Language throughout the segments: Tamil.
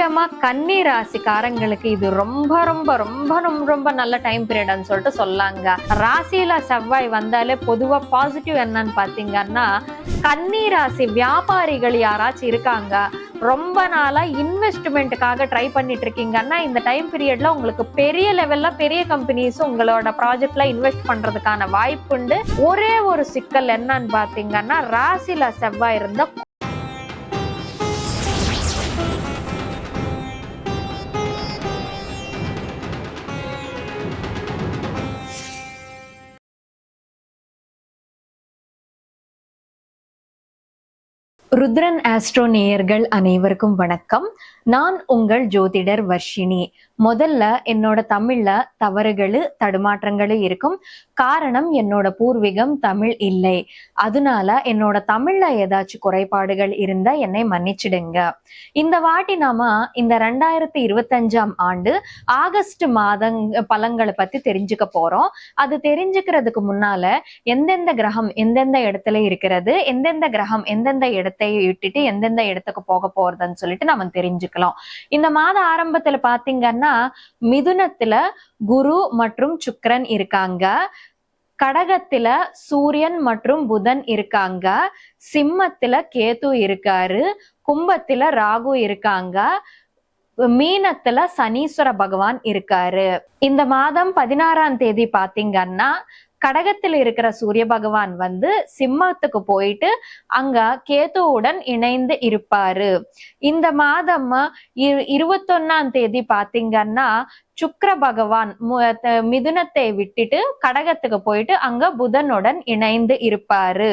முக்கியமா கன்னி ராசிக்காரங்களுக்கு இது ரொம்ப ரொம்ப ரொம்ப ரொம்ப ரொம்ப நல்ல டைம் பீரியட்னு சொல்லிட்டு சொல்லாங்க. ராசியில செவ்வாய் வந்தாலே பொதுவா பாசிட்டிவ் என்னன்னு பாத்தீங்கன்னா கன்னி ராசி வியாபாரிகள் யாராச்சும் இருக்காங்க ரொம்ப நாளா இன்வெஸ்ட்மெண்ட்டுக்காக ட்ரை பண்ணிட்டு இருக்கீங்கன்னா இந்த டைம் பீரியட்ல உங்களுக்கு பெரிய லெவல்ல பெரிய கம்பெனிஸும் உங்களோட ப்ராஜெக்ட்ல இன்வெஸ்ட் பண்றதுக்கான வாய்ப்புண்டு. ஒரே ஒரு சிக்கல் என்னன்னு பாத்தீங்கன்னா ராசியில செவ்வாய் இருந்தா ருத்ரன் ஆஸ்ட்ரோ நேயர்கள் அனைவருக்கும் வணக்கம். நான் உங்கள் ஜோதிடர் வர்ஷினி. முதல்ல என்னோட தமிழ்ல தவறுகள் தடுமாற்றங்கள் இருக்கும். காரணம் என்னோட பூர்வீகம் தமிழ் இல்லை. அதனால என்னோட தமிழ்ல ஏதாச்சும் குறைபாடுகள் இருந்தா என்னை மன்னிச்சிடுங்க. இந்த வாட்டி நாம இந்த ரெண்டாயிரத்தி இருபத்தஞ்சாம் ஆண்டு ஆகஸ்ட் மாதங் பழங்களை பத்தி தெரிஞ்சுக்க போறோம். அது தெரிஞ்சுக்கிறதுக்கு முன்னால எந்தெந்த கிரகம் எந்தெந்த இடத்துல இருக்கிறது எந்தெந்த கிரகம் எந்தெந்த இடத்தை விட்டுட்டு எந்தெந்த இடத்துக்கு போக போறதுன்னு சொல்லிட்டு நம்ம தெரிஞ்சுக்கலாம். இந்த மாத ஆரம்பத்துல பாத்தீங்கன்னா மிதுனத்துல குரு மற்றும் சுக்கரன் இருக்காங்க. கடகத்துல சூரியன் மற்றும் புதன் இருக்காங்க. சிம்மத்துல கேது இருக்காரு. கும்பத்துல ராகு இருக்காங்க. மீனத்துல சனீஸ்வர பகவான் இருக்காரு. இந்த மாதம் பதினாறாம் தேதி பாத்தீங்கன்னா கடகத்தில் இருக்கிற சூரிய பகவான் வந்து சிம்மத்துக்கு போயிட்டு அங்க கேதுவுடன் இணைந்து இருப்பாரு. இந்த மாதம் இரு இருபத்தொன்னாம் தேதி பாத்தீங்கன்னா சுக்கர பகவான் மிதுனத்தை விட்டுட்டு கடகத்துக்கு போயிட்டு அங்க புதனுடன் இணைந்து இருப்பாரு.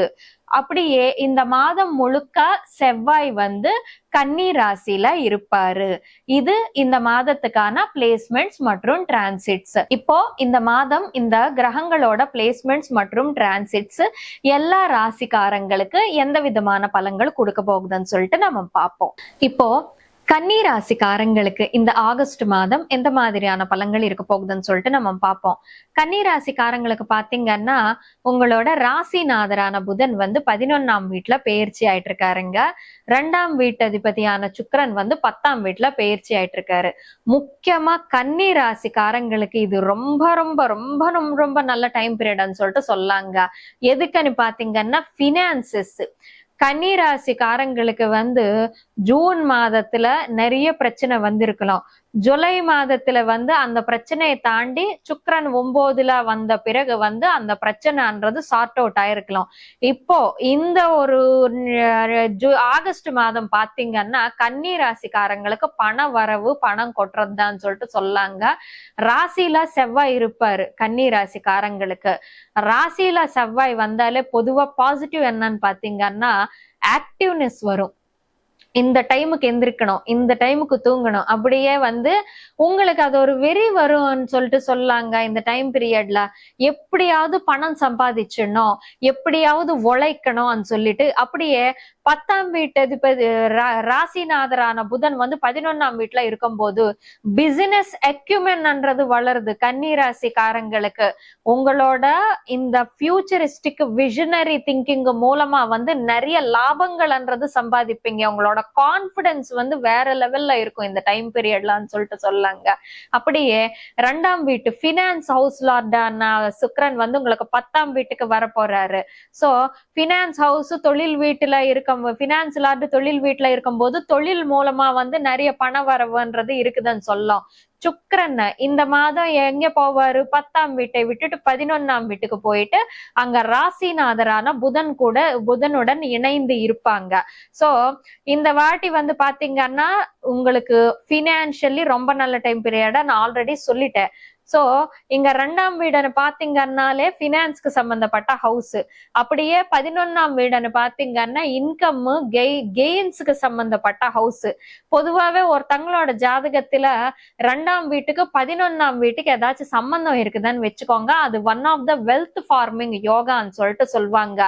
அப்படியே இந்த மாதம் முழுக்க செவ்வாய் வந்து கன்னி ராசியில இருப்பாரு. இது இந்த மாதத்துக்கான பிளேஸ்மெண்ட்ஸ் மற்றும் டிரான்சிட்ஸ் இப்போ இந்த மாதம் இந்த கிரகங்களோட பிளேஸ்மெண்ட்ஸ் மற்றும் டிரான்சிட்ஸ் எல்லா ராசிக்காரங்களுக்கு எந்த விதமான பலன்கள் கொடுக்க போகுதுன்னு சொல்லிட்டு நம்ம பார்ப்போம். இப்போ கன்னிராசிக்காரங்களுக்கு இந்த ஆகஸ்ட் மாதம் எந்த மாதிரியான பலன்கள் இருக்க போகுதுன்னு சொல்லிட்டு நம்ம பார்ப்போம். கன்னிராசிக்காரங்களுக்கு பாத்தீங்கன்னா உங்களோட ராசிநாதரான புதன் வந்து பதினொன்னாம் வீட்டுல பயிற்சி ஆயிட்டு இருக்காருங்க ரெண்டாம் வீட்டு அதிபதியான சுக்கரன் வந்து பத்தாம் வீட்டுல பயிற்சி ஆயிட்டு இருக்காரு முக்கியமா கன்னிராசிக்காரங்களுக்கு இது ரொம்ப ரொம்ப ரொம்ப ரொம்ப ரொம்ப நல்ல டைம் பீரியட்னு சொல்லிட்டு சொல்லாங்க. எதுக்குன்னு பாத்தீங்கன்னா பினான்சஸ் கன்னிராசிக்காரங்களுக்கு வந்து ஜூன் மாதத்துல நிறைய பிரச்சனை வந்திருக்கலாம். ஜூலை மாதத்துல வந்து அந்த பிரச்சனையை தாண்டி சுக்கரன் ஒன்பதுல வந்த பிறகு வந்து அந்த பிரச்சனைன்றது சார்ட் அவுட் ஆயிருக்கலாம். இப்போ இந்த ஒரு ஆகஸ்ட் மாதம் பாத்தீங்கன்னா கன்னி ராசிக்காரங்களுக்கு பண வரவு பணம் கொட்டுறதுதான் சொல்லிட்டு சொல்லாங்க. ராசியில செவ்வாய் இருப்பாரு கன்னி ராசிக்காரங்களுக்கு ராசியில செவ்வாய் வந்தாலே பொதுவா பாசிட்டிவ் என்னன்னு பாத்தீங்கன்னா ஆக்டிவ்னஸ் வரும். இந்த டைமுக்கு எந்திரிக்கணும் இந்த டைமுக்கு தூங்கணும் அப்படியே வந்து உங்களுக்கு அது ஒரு வெறி வரும்னு சொல்லிட்டு சொல்லாங்க இந்த டைம் பீரியட்ல எப்படியாவது பணம் சம்பாதிச்சிடணும் எப்படியாவது உழைக்கணும்னு சொல்லிட்டு அப்படியே பத்தாம் வீட்டு அதிபதி ராசிநாதரான புதன் வந்து பதினொன்னாம் வீட்டுல இருக்கும்போது பிசினஸ் எக்யூமென்ன்றது வளருது. கன்னி ராசிக்காரங்களுக்கு உங்களோட இந்த ஃபியூச்சரிஸ்டிக் விஷனரி திங்கிங் மூலமா வந்து நிறைய லாபங்கள்ன்றது சம்பாதிப்பீங்க. உங்களோட கான்பிடன்ஸ் வந்து வேற லெவல்ல இருக்கும் இந்த டைம் பீரியட்லான்னு சொல்லிட்டு சொல்லாங்க அப்படியே ரெண்டாம் வீட்டு பினான்ஸ் ஹவுஸ் லார்டான சுக்ரன் வந்து உங்களுக்கு பத்தாம் வீட்டுக்கு வர போறாரு சோ பினான்ஸ் ஹவுஸ் தொழில் வீட்டுல இருக்க பினான்ஸ் லார்டு தொழில் வீட்டுல இருக்கும்போது தொழில் மூலமா வந்து நிறைய பண வரவுன்றது இருக்குதுன்னு சொல்லலாம். சுக்கரன் இந்த மாதம் எங்க போவாரு? பத்தாம் வீட்டை விட்டுட்டு பதினொன்னாம் வீட்டுக்கு போயிட்டு அங்க ராசிநாதரான புதன் கூட புதனுடன் இணைந்து இருப்பாங்க. சோ இந்த வாட்டி வந்து பாத்தீங்கன்னா உங்களுக்கு பினான்சியலி ரொம்ப நல்ல டைம் பீரியடா நான் ஆல்ரெடி சொல்லிட்டேன். சோ இங்க ரெண்டாம் வீடுன்னு பாத்தீங்கன்னாலே பினான்ஸ்க்கு சம்பந்தப்பட்ட ஹவுஸ் அப்படியே பதினொன்னாம் வீடுன்னு பாத்தீங்கன்னா இன்கம் கெய் கெயின்ஸுக்கு சம்பந்தப்பட்ட ஹவுஸ் பொதுவாவே ஒருத்தங்களோட ஜாதகத்துல ரெண்டாம் வீட்டுக்கு பதினொன்னாம் வீட்டுக்கு ஏதாச்சும் சம்பந்தம் இருக்குதான்னு வச்சுக்கோங்க. அது one of the wealth farming யோகான்னு சொல்லிட்டு சொல்லுவாங்க.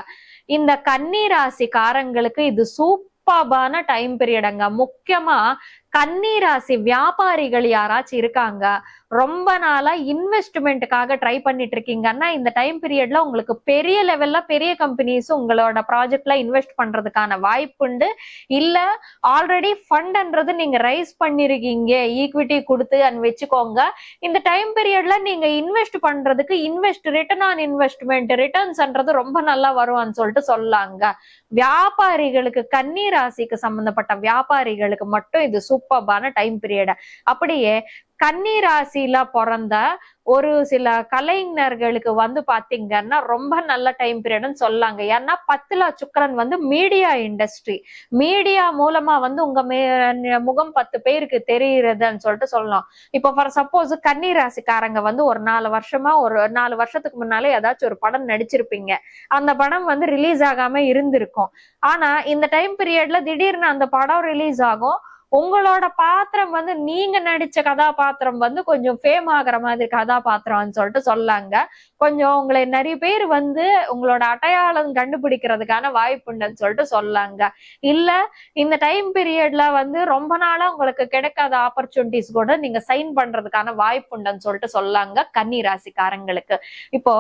இந்த கன்னி ராசிக்காரங்களுக்கு இது சூப்பர்பான டைம் பீரியடுங்க முக்கியமா கன்னி ராசி வியாபாரிகள் யாராச்சும் இருக்காங்க? ரொம்ப நாளா இன்வெஸ்ட்மெண்ட்டுக்காக ட்ரை பண்ணிட்டு இருக்கீங்கன்னா இந்த டைம் பீரியட்ல உங்களுக்கு பெரிய லெவல்ல பெரிய கம்பெனிஸ் உங்களோட ப்ராஜெக்ட்ல இன்வெஸ்ட் பண்றதுக்கான வாய்ப்பு உண்டு. இல்ல ஆல்ரெடி ஃபண்ட்ன்றது நீங்க ரைஸ் பண்ணிருக்கீங்க. ஈக்விட்டி கொடுத்து அண்ட் வச்சுக்கோங்க. இந்த டைம் பீரியட்ல நீங்க இன்வெஸ்ட் பண்றதுக்கு இன்வெஸ்ட் ரிட்டர்ன் ஆன் இன்வெஸ்ட்மெண்ட் ரிட்டர்ன்ஸ்ன்றது ரொம்ப நல்லா வரும்னு சொல்லிட்டு சொல்லாங்க. வியாபாரிகளுக்கு கன்னி ராசிக்கு சம்பந்தப்பட்ட வியாபாரிகளுக்கு மட்டும் இது சூப்பர்பான டைம் பீரியட் அப்படியே கன்னி ராசியில பிறந்த ஒரு சில கலைஞர்களுக்கு வந்து பாத்தீங்கன்னா ரொம்ப நல்ல டைம் பீரியட்னு சொல்லாங்க. ஏன்னா பத்துல சுக்கரன் வந்து மீடியா இண்டஸ்ட்ரி மீடியா மூலமா வந்து உங்க முகம் பத்து பேருக்கு தெரியுறதுன்னு சொல்லிட்டு சொல்லலாம். இப்போ ஃபார் சப்போஸ் கன்னி ராசிக்காரங்க வந்து ஒரு நாலு வருஷமா ஒரு நாலு வருஷத்துக்கு முன்னாலே ஏதாச்சும் ஒரு படம் நடிச்சிருப்பீங்க. அந்த படம் வந்து ரிலீஸ் ஆகாம இருந்திருக்கும். ஆனா இந்த டைம் பீரியட்ல திடீர்னு அந்த படம் ரிலீஸ் ஆகும். உங்களோட பாத்திரம் வந்து நீங்க நடிச்ச கதாபாத்திரம் வந்து கொஞ்சம் ஃபேம் ஆகுற மாதிரி கதாபாத்திரம்னு சொல்லிட்டு சொல்லாங்க. கொஞ்சம் உங்களை நிறைய பேர் வந்து உங்களோட அடையாளம் கண்டுபிடிக்கிறதுக்கான வாய்ப்புண்டுன்னு சொல்லிட்டு சொல்லாங்க. இல்ல இந்த டைம் பீரியட்ல வந்து ரொம்ப நாளா உங்களுக்கு கிடைக்காத ஆப்பர்ச்சுனிட்டிஸ் கூட நீங்க சைன் பண்றதுக்கான வாய்ப்புண்டுன்னு சொல்லிட்டு சொல்லாங்க கன்னி ராசிக்காரங்களுக்கு. இப்போ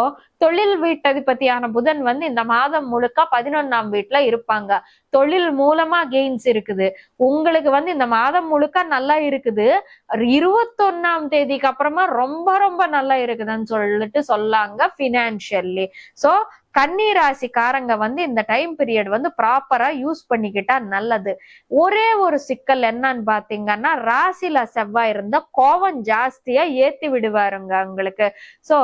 தொழில் வீட்டதிபதியான புதன் வந்து இந்த மாதம் முழுக்க பதினொன்னாம் வீட்டுல இருப்பாங்க. தொழில் மூலமா கெயின்ஸ் இருக்குது. உங்களுக்கு வந்து இந்த மாதம் முழுக்க நல்லா இருக்குது. இருபத்தொன்னாம் தேதிக்கு அப்புறமா ரொம்ப ரொம்ப நல்லா இருக்குதுன்னு சொல்லிட்டு சொல்லாங்க பினான்சியல்லி சோ கன்னி ராசிக்காரங்க வந்து இந்த டைம் பீரியட் வந்து ப்ராப்பரா யூஸ் பண்ணிக்கிட்டா நல்லது. ஒரே ஒரு சிக்கல் என்னன்னு பாத்தீங்கன்னா ராசில செவ்வாய் இருந்தா கோவம் ஜாஸ்தியா ஏத்தி விடுவாருங்க உங்களுக்கு சோ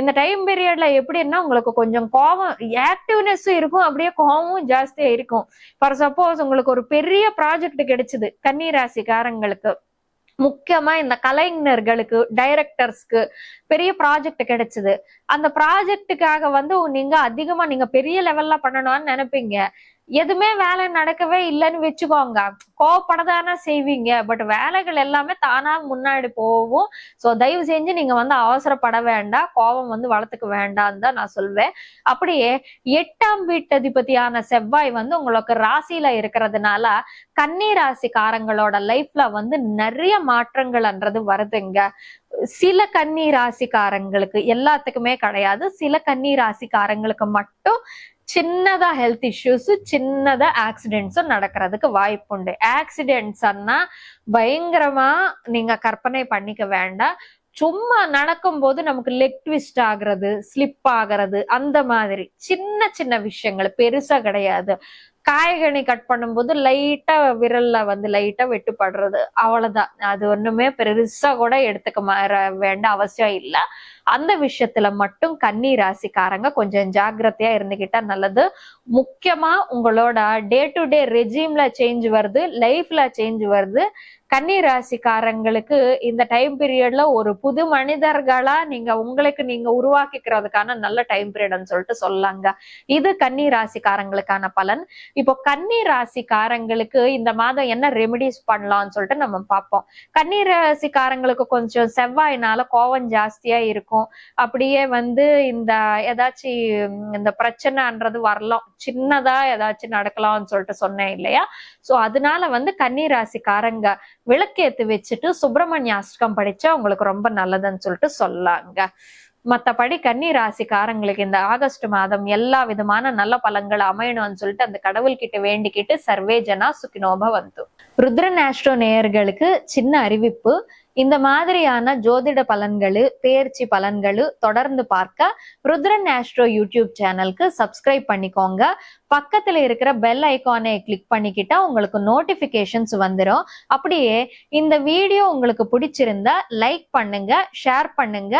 இந்த டைம் பீரியட்ல எப்படின்னா உங்களுக்கு கொஞ்சம் கோவம் ஆக்டிவ்னஸும் இருக்கும் அப்படியே கோவமும் ஜாஸ்தியா இருக்கும். ஃபார் சப்போஸ் உங்களுக்கு ஒரு பெரிய ப்ராஜெக்ட் கிடைச்சது கன்னி ராசிக்காரங்களுக்கு முக்கியமா இந்த கலைஞர்களுக்கு டைரக்டர்ஸ்க்கு பெரிய ப்ராஜெக்ட் கிடைச்சது. அந்த ப்ராஜெக்டுக்காக வந்து நீங்க அதிகமா நீங்க பெரிய லெவல்ல பண்ணணும்னு நினைப்பீங்க. எதுவுமே வேலை நடக்கவே இல்லைன்னு வச்சுக்கோங்க. கோவப்படதானே செய்வீங்க. பட் வேலைகள் எல்லாமே தானா முன்னாடி போகும். ஸோ தயவு செஞ்சு நீங்க வந்து அவசரப்பட வேண்டாம். கோபம் வந்து வளர்த்துக்க வேண்டாம் தான் நான் சொல்வேன். அப்படியே எட்டாம் வீட்டதிபதியான செவ்வாய் வந்து உங்களுக்கு ராசியில இருக்கிறதுனால கன்னி ராசிக்காரங்களோட லைஃப்ல வந்து நிறைய மாற்றங்கள்ன்றது வருதுங்க. சில கன்னி ராசிக்காரங்களுக்கு எல்லாத்துக்குமே கிடையாது. சில கன்னி ராசிக்காரங்களுக்கு மட்டும் சின்னதா ஹெல்த் இஷ்யூஸ் சின்னதா ஆக்சிடென்ட்ஸும் நடக்கிறதுக்கு வாய்ப்புண்டு ஆக்சிடென்ட்ஸ்னா பயங்கரமா நீங்க கற்பனை பண்ணிக்க வேண்டாம். சும்மா நடக்கும்போது நமக்கு லெக் ட்விஸ்ட் ஆகுறது ஸ்லிப் ஆகுறது அந்த மாதிரி. சின்ன சின்ன விஷயங்கள் பெருசா கிடையாது. காய்கனி கட் பண்ணும்போது லைட்டா விரல்ல வந்து லைட்டா வெட்டுப்படுறது. அவ்வளவுதான். அது ஒண்ணுமே பெருசா கூட எடுத்துக்க மாற வேண்ட அவசியம் இல்லை. அந்த விஷயத்துல மட்டும் கன்னி ராசிக்காரங்க கொஞ்சம் ஜாக்கிரதையா இருந்துகிட்டா நல்லது. முக்கியமா உங்களோட டே டு டே ரெஜிம்ல சேஞ்ச் வருது லைஃப்ல சேஞ்ச் வருது. கன்னி ராசிக்காரங்களுக்கு இந்த டைம் பீரியட்ல ஒரு புது மனிதர்களா நீங்க உங்களுக்கு நீங்க உருவாக்கிக்கிறதுக்கான நல்ல டைம் பீரியட்னு சொல்லிட்டு சொல்லாங்க இது கன்னி ராசிக்காரங்களுக்கான பலன். இப்போ கன்னி ராசிக்காரங்களுக்கு இந்த மாதம் என்ன ரெமிடிஸ் பண்ணலாம்னு சொல்லிட்டு நம்ம பார்ப்போம். கன்னி ராசிக்காரங்களுக்கு கொஞ்சம் செவ்வாயினால கோவம் ஜாஸ்தியா இருக்கும். அப்படியே வந்து இந்த ஏதாச்சும் இந்த பிரச்சனைன்றது வரலாம். சின்னதா ஏதாச்சும் நடக்கலாம்னு சொல்லிட்டு சொன்னேன் இல்லையா? சோ அதனால வந்து கன்னி ராசிக்காரங்க விளக்கேத்து வச்சுட்டு சுப்பிரமணிய அஷ்டகம் படிச்சா உங்களுக்கு ரொம்ப நல்லதுன்னு சொல்லிட்டு சொல்லாங்க. மத்தபடி கன்னி ராசிக்காரங்களுக்கு இந்த ஆகஸ்ட் மாதம் எல்லா விதமான நல்ல பலன்கள் அமையணும்னு சொல்லிட்டு அந்த கடவுள்கிட்ட வேண்டிக்கிட்டு சர்வேஜனா சுக்கினோப வந்து ருத்ரநாஷ்டோ நேயர்களுக்கு சின்ன அறிவிப்பு. இந்த மாதிரியான ஜோதிட பலன்களு பேர்ச்சி பலன்களு தொடர்ந்து பார்க்க ருத்ரன் ஆஸ்ட்ரோ யூடியூப் சேனலுக்கு சப்ஸ்கிரைப் பண்ணிக்கோங்க. பக்கத்துல இருக்கிற பெல் ஐகானை கிளிக் பண்ணிக்கிட்டா உங்களுக்கு நோட்டிபிகேஷன்ஸ் வந்துடும் அப்படியே இந்த வீடியோ உங்களுக்கு பிடிச்சிருந்தா லைக் பண்ணுங்க ஷேர் பண்ணுங்க.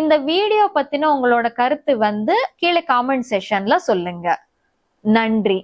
இந்த வீடியோ பத்தின உங்களோட கருத்து வந்து கீழே காமெண்ட் செஷன்ல சொல்லுங்க. நன்றி.